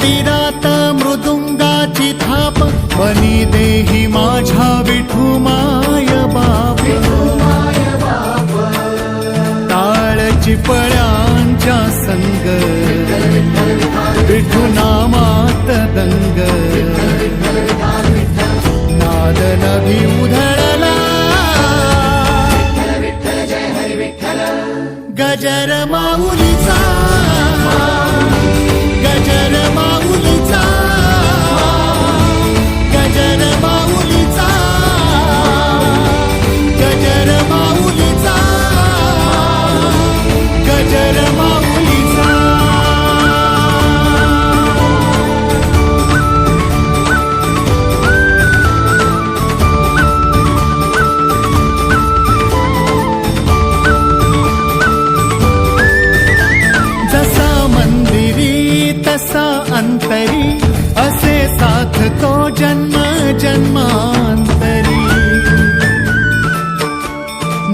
मंदिराता मृदुंगाची थाप बनी देही माझ्या विठू माय बाप. टाळची पळ्यांच्या संग विठू नामात दंग. नादन उधळला. गजर माऊलीचा.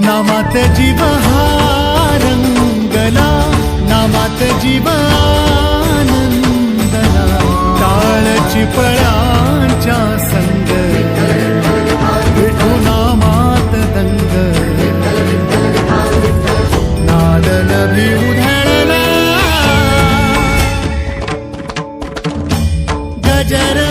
नामात जीव हा रंगला नामात जीवानंदला टाळ चिपळांच्या संग विठू नामात दंग. नादन उधळला. गजर